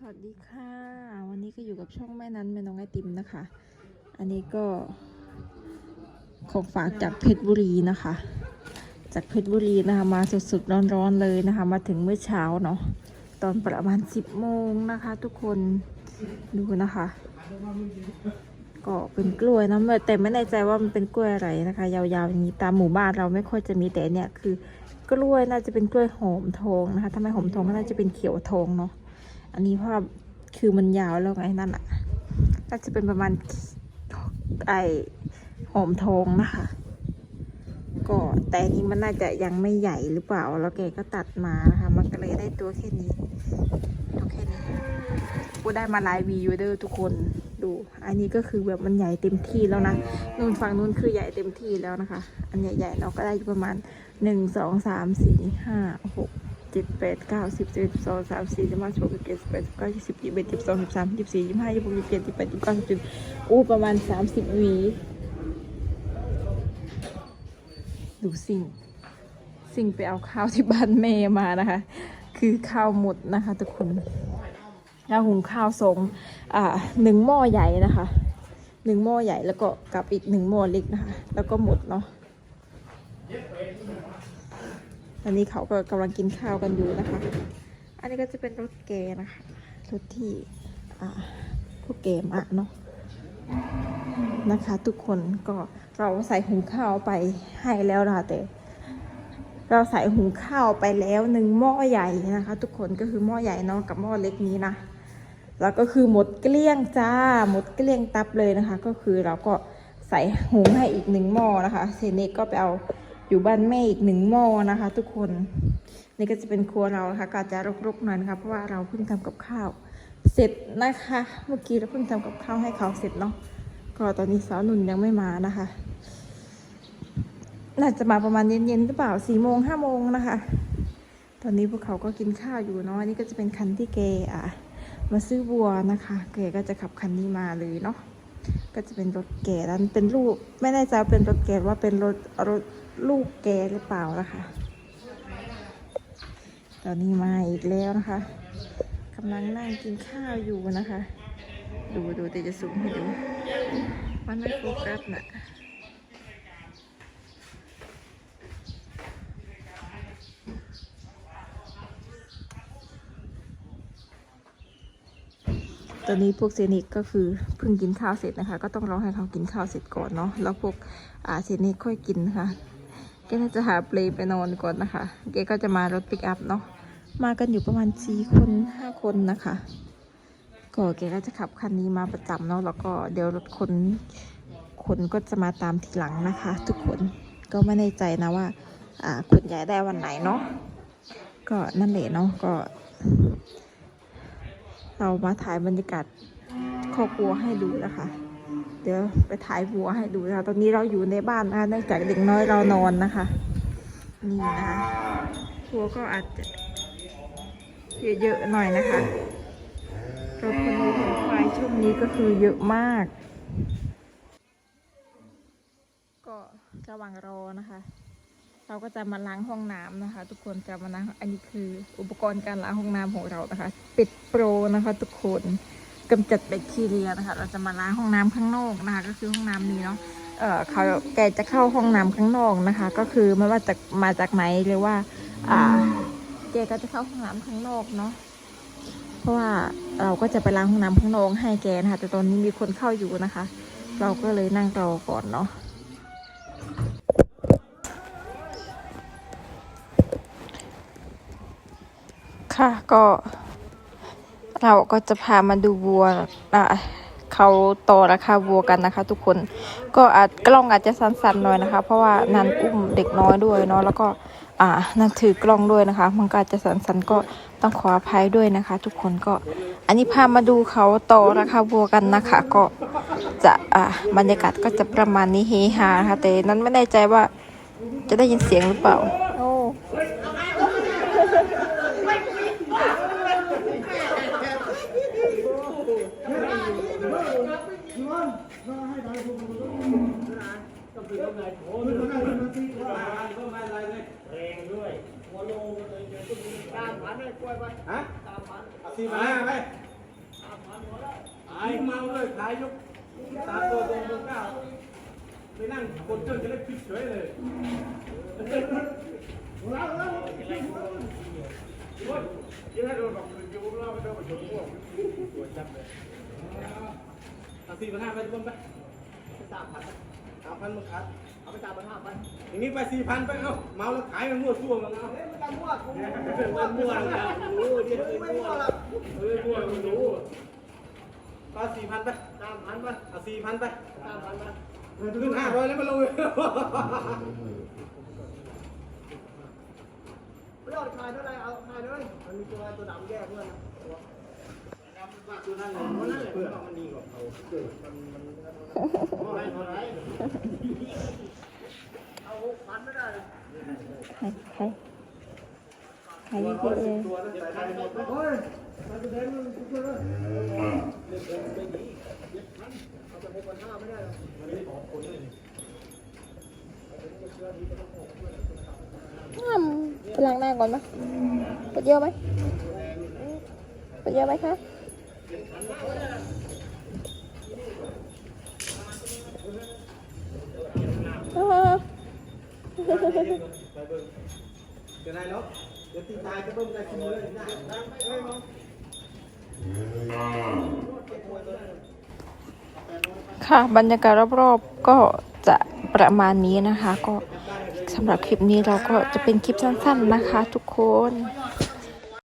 สวัสดีค่ะ วันนี้ก็อยู่กับช่องแม่นั้นแม่น้องไอติมนะคะ อันนี้ก็ของฝากจากเพชรบุรีนะคะ จากเพชรบุรีนะคะ มาสดๆร้อนๆเลยนะคะ มาถึงเมื่อเช้าเนาะตอนประมาณ10โมงนะคะ ทุกคนดูนะคะ ก็เป็นกล้วยนะแต่ไม่แน่ใจว่ามันเป็นกล้วยอะไรนะคะ ยาวๆอย่างนี้ตามหมู่บ้านเราไม่ค่อยจะมีแต่เนี่ยคือกล้วยน่าจะเป็นกล้วยหอมทองนะคะถ้าไมหอมทองก็น่าจะเป็นเขียวทองเนาะ อันนี้เพราะคือมันยาวแล้วไงนั่นอะน่าจะเป็นประมาณไอหอมทองนะคะก็แต่อันนี้มันน่าจะยังไม่ใหญ่หรือเปล่า แล้วแกก็ตัดมานะคะ มันก็เลยได้ตัวแค่นี้ตัวแค่นี้กูได้มาลายวีอยู่เด้อทุกคนดู อันนี้ก็คือแบบมันใหญ่เต็มที่แล้วนะนู่นฝั่งนู้นคือใหญ่เต็มที่แล้วนะคะ อันใหญ่ๆเราก็ได้อยู่ประมาณหนึ่งสองสามสี่ห้าหก จ็ดแปดเก้าสิบสิบเอ็ดสิบสองสามสี่สิบห้าสิบหกสิบเจ็ดสิบแปดสิบเก้ายี่สิบยี่สิบเอ็ดยี่สิบสองยี่สิบสามยี่สิบสี่ยี่สิบห้ายี่สิบหกยี่สิบเจ็ดยี่สิบแปดยี่สิบเก้ายี่สิบอู้ประมาณสามสิบหวีดูสิ่ง สิ่งไปเอาข้าวที่บ้านแม่มานะคะ คือข้าวหมดนะคะทุกคนแล้วหุงข้าวสองอ่าหนึ่งหม้อใหญ่นะคะหนึ่งหม้อใหญ่แล้วก็กับอีกหนึ่งหม้อเล็กนะคะ แล้วก็หมดเนาะ ต อันนี้เขาก็กำลังกินข้าวกันอยู่นะคะ อันนี้ก็จะเป็นรถแกนะคะรถที่อ่าพวกแกมาเนาะนะคะ ทุกคนก็เราใส่หุงข้าวไปให้แล้วนะคะแต่เราใส่หุงข้าวไปแล้วหนึ่งหม้อใหญ่นะคะ ทุกคนก็คือหม้อใหญ่เนาะกับหม้อเล็กนี้นะแล้วก็คือหมดเกลี้ยงจ้าหมดเกลี้ยงตับเลยนะคะ ก็คือเราก็ใส่หุงให้อีกหนึ่งหม้อนะคะเซเนกก็ไปเอา อยู่บ้านแม่อีกหนึ่งหม้อนะคะ ทุกคนนี่ก็จะเป็นครัวเราค่ะก็อาจะรกๆหน่อยนะคะเพราะว่าเราเพิ่งทำกับข้าว เสร็จนะคะ เมื่อกี้เราเพิ่งทำกับข้าวให้เขาเสร็จเนาะก็ตอนนี้สาวหนุ่นยังไม่มานะคะ น่าจะมาประมาณเย็นๆหรือเปล่าสี่โมงห้าโมงนะคะ ตอนนี้พวกเขาก็กินข้าวอยู่เนาะนนี้ก็จะเป็นคันที่เกอะมาซื้อบัวนะคะแกก็จะขับคันนี้มาเลยเนาะก็จะเป็นรถแกนั้นเป็นลูกไม่แน่ใจว่าเป็นรถแกหรือว่าเป็นรถรถ ลูกแกหรือเปล่านะคะตอนนี้มาอีกแล้วนะคะกำลังนั่งกินข้าวอยู่นะคะ ดูดูแต่จะสูงให้ดู มันไม่โฟกัสนะตอนนี้พวกเซนิกก็คือเพิ่งกินข้าวเสร็จนะคะ ก็ต้องรอให้เขากินข้าวเสร็จก่อนเนาะแล้วพวกอาเซนิกค่อยกินนะคะ แกน่าจะหาเปลไปนอนก่อนนะคะแกก็จะมารถปิกอัพเนาะ มากันอยู่ประมาณสี่คนห้าคนนะคะ ก็แกก็จะขับคันนี้มาประจำเนาะ แล้วก็เดี๋ยวรถคนคนก็จะมาตามทีหลังนะคะ ทุกคน ก็ไม่แน่ใจนะว่าอ่าคุณยายได้วันไหนเนาะ ก็นั่นแหละเนาะ ก็ เรามาถ่ายบรรยากาศครอบครัวให้ดูนะคะ เดี๋ยวไปถ่ายวัวให้ดูนะคะตอนนี้เราอยู่ในบ้านนะคะเนื่องจากเด็กน้อยเรานอนนะคะ นี่นะคะวัวก็อาจจะเยอะๆหน่อยนะคะเราคนดูของควายช่วงนี้ก็คือเยอะมาก ก็ระหว่างรอนะคะ เราก็จะมาล้างห้องน้ำนะคะ ทุกคนจะมาล้างอันนี้คืออุปกรณ์การล้างห้องน้ำของเรานะคะป็ดโปรนะคะ ทุกคน กำจัดแบคทีเรียนะคะ เราจะมาล้างห้องน้ำข้างนอกนะคะ ก็คือห้องน้ำนี้เนาะเออเขาแกจะเข้าห้องน้ำข้างนอกนะคะ ก็คือไม่ว่าจะมาจากไหนหรือว่า อ่าแกก็จะเข้าห้องน้ำข้างนอกเนาะเพราะว่าเราก็จะไปล้างห้องน้ำข้างนอกให้แกนะคะแต่ตอนนี้มีคนเข้าอยู่นะคะ เราก็เลยนั่งรอก่อนเนาะค่ะก็ เราก็จะพามาดูวัวอะเขาต่อราคาวัวกันนะคะ ทุกคนก็อาจกล้องอาจจะสั้นๆหน่อยนะคะ เพราะว่านันอุ้มเด็กน้อยด้วยเนาะแล้วก็อ่านันถือกล้องด้วยนะคะ มันก็อาจจะสั้นๆก็ต้องขออภัยด้วยนะคะ ทุกคนก็อันนี้พามาดูเขาต่อราคาวัวกันนะคะ ก็จะอ่าบรรยากาศก็จะประมาณนี้เฮฮาค่ะแต่นั้นไม่แน่ใจว่าจะได้ยินเสียงหรือเปล่าโอ้ ตามหาใน ฮะสี่พันห้าไปไอ้เมาเลยขายยกตามตัวตรงตรงเก้าไปนั่งกดเครื่องจะได้พลิกเฉยเลยเอา สี่พันห้าไปต้นไปสามพันสามพันมึงขาดเอาไปตามมาห้าพันอย่างนี้ไปสี่พันไปเอ้าเมาแล้วขายมันมั่วซั่วแล้วนะเฮ้ยมันตามมั่วกูมันมั่วแล้วรู้เรียนไม่มั่วมั่วหรแล้อกเฮ้ยมั่วมันรู้ก็สี่พันไปตามพันไปเอาสี่พันไปตามพันไปขึ้นห้าร้อยแล้วมาลงไม่ยอดขายเท่าไหร่เอาขายเลยมันมีตัวตัวดำแยกเพื่อนนะ ใครใครใครพี่เอตัวนั้นใส่ได้หมดเฮ้ยมันจะเด้งมันจะเลยเอาไปหกพันห้าไม่ได้เลยอืมไปล้างหน้าก่อนไหมปวดเยอะไหมปวดเยอะไหมคะ อ๋อไปเบิ่งเดี๋ยวนายเนาะเดี๋ยวตีตายก็เบิ่งได้ชิมเลยนะเฮ้ยมองค่ะบรรยากาศรอบๆก็จะประมาณนี้นะคะ ก็สำหรับคลิปนี้เราก็จะเป็นคลิปสั้นๆนะคะทุกคน